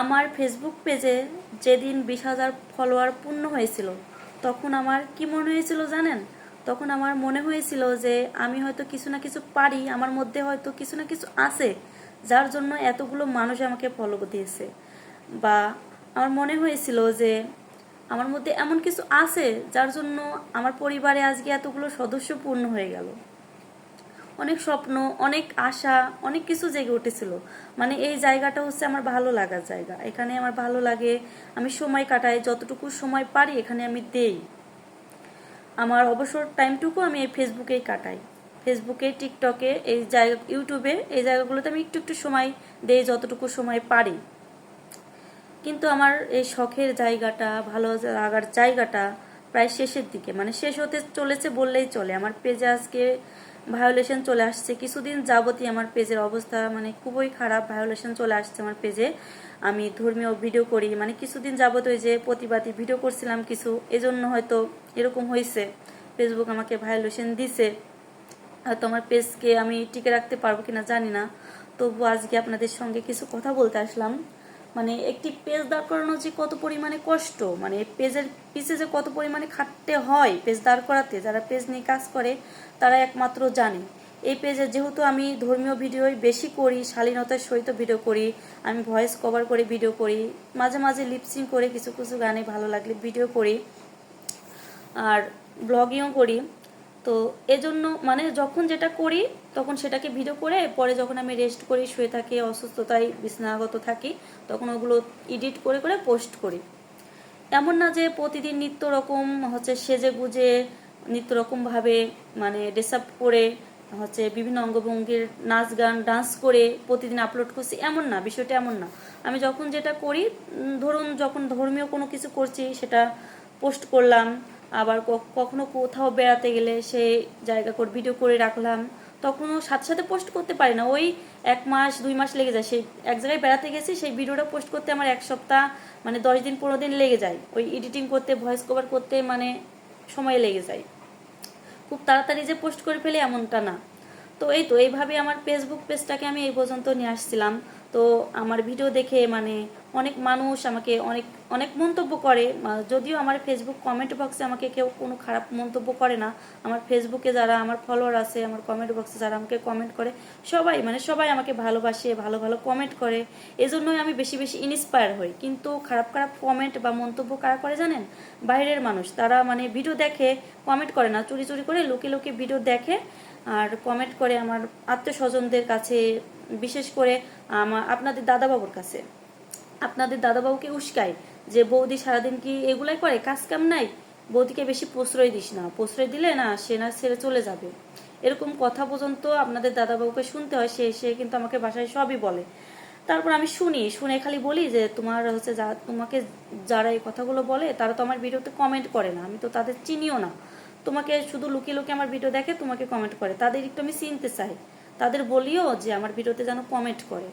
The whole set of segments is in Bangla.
আমার ফেসবুক পেজে যেদিন বিশ হাজার ফলোয়ার পূর্ণ হয়েছিল, তখন আমার কি মনে হয়েছিল জানেন? তখন আমার মনে হয়েছিল যে আমি হয়তো কিছু না কিছু পারি, আমার মধ্যে হয়তো কিছু না কিছু আছে, যার জন্য এতগুলো মানুষ আমাকে ফলো দিয়েছে। বা আমার মনে হয়েছিল যে আমার মধ্যে এমন কিছু আছে, যার জন্য আমার পরিবারে আজকে এতগুলো সদস্য পূর্ণ হয়ে গেল। অনেক স্বপ্ন, অনেক আশা, অনেক কিছু জেগে উঠেছিল। মানে এই জায়গাটা হচ্ছে আমার ভালো লাগার জায়গা। এখানে আমার ভালো লাগে, আমি সময় কাটাই, যতটুকু সময় পারি এখানে আমি দেই। আমার অবসর টাইমটুকু আমি এই ফেসবুকেই কাটাই। ফেসবুকে, টিকটকে, এই জায়গা, ইউটিউবে, এই জায়গাগুলোতে আমি একটু একটু সময় দেই, যতটুকু সময় পারি। কিন্তু আমার এই শখের জায়গাটা, ভালো লাগার জায়গাটা প্রায় শেষের দিকে। মানে শেষ হতে চলেছে বললেই চলে। আমার পেজে আজকে ভায়োলেশন চলে আসছে। কিছুদিন যাবতই আমার পেজের অবস্থা মানে খুবই খারাপ ভায়োলেশন চলে আসছে আমার পেজে। আমি ধর্মীয় ভিডিও করি। মানে কিছুদিন যাবত ওই যে প্রতিবাদী ভিডিও করছিলাম কিছু। এজন্য হয়তো এরকম হয়েছে ফেসবুক আমাকে ভায়োলেশন দিছে। হয়তো আমার পেজকে আমি টিকে রাখতে পারব কিনা জানি না। তবু আজকে আপনাদের সঙ্গে কিছু কথা বলতে আসলাম। মানে একটি পেজ দাঁড় করানো যে কত পরিমাণে কষ্ট মানে পেজের পিছে যে কত পরিমাণে খাটতে হয় পেজ দাঁড় করাতে, যারা পেজ নিয়ে কাজ করে, তারা একমাত্র জানে। এই পেজে যেহেতু আমি ধর্মীয় ভিডিও বেশি করি, শালীনতার সহিত ভিডিও করি, আমি ভয়েস কভার করে ভিডিও করি, মাঝে মাঝে লিপসিং করে কিছু কিছু গানে ভালো লাগলে ভিডিও করি, আর ব্লগিংও করি তো এজন্য মানে যখন যেটা করি, তখন সেটাকে ভিডিও করে, পরে যখন আমি রেস্ট করি, শুয়ে থাকি, অসুস্থতায় বিছনাগত থাকি, তখন ওগুলো এডিট করে করে পোস্ট করি। এমন না যে প্রতিদিন নিত্য রকম হচ্ছে সেজে গুজে, নিত্য রকমভাবে মানে ড্রেস আপ করে, হচ্ছে বিভিন্ন অঙ্গভঙ্গির নাচ গান ডান্স করে প্রতিদিন আপলোড করছি, এমন না, বিষয়টা এমন না। আমি যখন যেটা করি ধরুন যখন ধর্মীয় কোনো কিছু করছি, সেটা পোস্ট করলাম আবার কখনো কোথাও বেড়াতে গেলে সেই জায়গা করে ভিডিও করে রাখলাম, তখনও সাথে সাথে পোস্ট করতে পারি না। ওই এক মাস, দুই মাস লেগে যায়। সেই এক জায়গায় বেড়াতে গেছি, সেই ভিডিওটা পোস্ট করতে আমার এক সপ্তাহ মানে দশ দিন, পনেরো দিন লেগে যায়। ওই এডিটিং করতে ভয়েস কভার করতে মানে সময় লেগে যায়। খুব তাড়াতাড়ি যে পোস্ট করে ফেলি এমনটা না। তো এই তো, এইভাবে আমার ফেসবুক পেজটাকে আমি এই পর্যন্ত নিয়ে আসছিলাম। তো আমার ভিডিও দেখে মানে অনেক মানুষ আমাকে অনেক অনেক মন্তব্য করে যদিও আমার ফেসবুক কমেন্ট বক্সে আমাকে কেউ কোনো খারাপ মন্তব্য করে না, আমার ফেসবুকে যারা, আমার ফলোয়ার আছে, আমার কমেন্ট বক্সে যারা আমাকে কমেন্ট করে, সবাই মানে সবাই আমাকে ভালোবাসে, ভালো ভালো কমেন্ট করে, এজন্যই আমি বেশি বেশি ইন্সপায়ার হই। কিন্তু খারাপ খারাপ কমেন্ট বা মন্তব্য কারা করে জানেন? বাইরের মানুষ। তারা মানে ভিডিও দেখে কমেন্ট করে না, চুরি চুরি করে লুকিয়ে লুকিয়ে ভিডিও দেখে, আর কমেন্ট করে আমার আত্মীয় স্বজনদের কাছে, বিশেষ করে আমার আপনাদের দাদাবাবুর কাছে। আপনাদের দাদাবাবুকে উস্কায় যে, বৌদি সারাদিন কি এগুলাই করে? কাজ কাম নাই? বৌদিকে বেশি প্রশ্রয় দিস না। প্রশ্রয় দিলে না, সে না ছেড়ে চলে যাবে। এরকম কথা পর্যন্ত আপনাদের দাদাবাবুকে শুনতে হয়, সে সে কিন্তু আমাকে বাসায় সবই বলে। তারপর আমি শুনি, শুনে খালি বলি যে, তোমার হচ্ছে যা, তোমাকে যারা এই কথাগুলো বলে, তারা তো আমার ভিডিওতে কমেন্ট করে না। আমি তো তাদের চিনিও না। তোমাকে শুধু লুকিয়ে লুকিয়ে আমার ভিডিও দেখে তোমাকে কমেন্ট করে। তাদের একটু আমি চিনতে চাই। তাদের বলিও যে, আমার ভিডিওতে যেন কমেন্ট করে।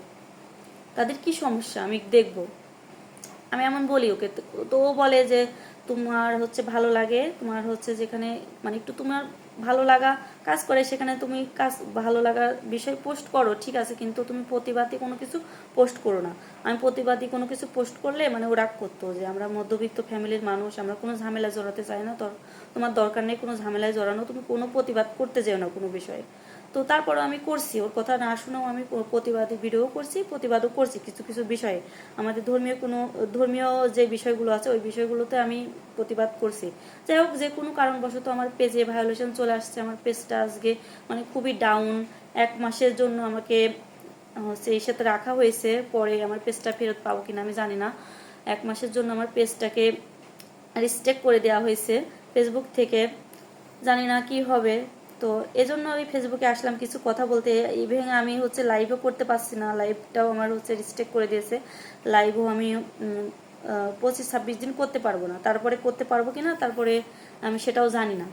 তাদের কি সমস্যা? আমি দেখব। আমি এমন বলি ওকে। তো- ও বলে যে তোমার হচ্ছে ভালো লাগে, তোমার হচ্ছে যেখানে মানে একটু তোমার ভালো লাগা কাজ করে, সেখানে তুমি কাজ, ভালো লাগার বিষয় পোস্ট করো, ঠিক আছে, কিন্তু তুমি প্রতিবাদী কোনো কিছু পোস্ট করো না। আমি প্রতিবাদী কোনো কিছু পোস্ট করলে মানে ও রাগ করতো যে আমরা মধ্যবিত্ত ফ্যামিলির মানুষ, আমরা কোনো ঝামেলায় জড়াতে চাই না তোমার দরকার নেই কোনো ঝামেলায় জড়ানো, তুমি কোনো প্রতিবাদ করতে যেও না কোনো বিষয়ে। তো তারপরও আমি করছি, ওর কথা না শুনেও আমি প্রতিবাদী ভিডিও করছি, প্রতিবাদও করছি কিছু কিছু বিষয়ে। আমাদের ধর্মীয় কোনো, ধর্মীয় যে বিষয়গুলো আছে, ওই বিষয়গুলোতে আমি প্রতিবাদ করছি। যাই হোক, যে কোনো কারণবশত আমার পেজে ভায়োলেশন চলে আসছে, আমার পেজটা আজকে মানে খুবই ডাউন এক মাসের জন্য আমাকে এই সাথে রাখা হয়েছে, পরে আমার পেজটা ফেরত পাবো কিনা আমি জানি না। এক মাসের জন্য আমার পেজটাকে রিস্টেক করে দেওয়া হয়েছে ফেসবুক থেকে। জানি না কি হবে। তো এজন্য আমি ফেসবুকে আসলাম কিছু কথা বলতে। ইভেন আমি হচ্ছে লাইভও করতে পারছি না। লাইভটাও আমার হচ্ছে রিস্টেক করে দিয়েছে। লাইভও আমি পঁচিশ ছাব্বিশ দিন করতে পারব না। তারপরে করতে পারব কি না? তারপরে আমি সেটাও জানি না।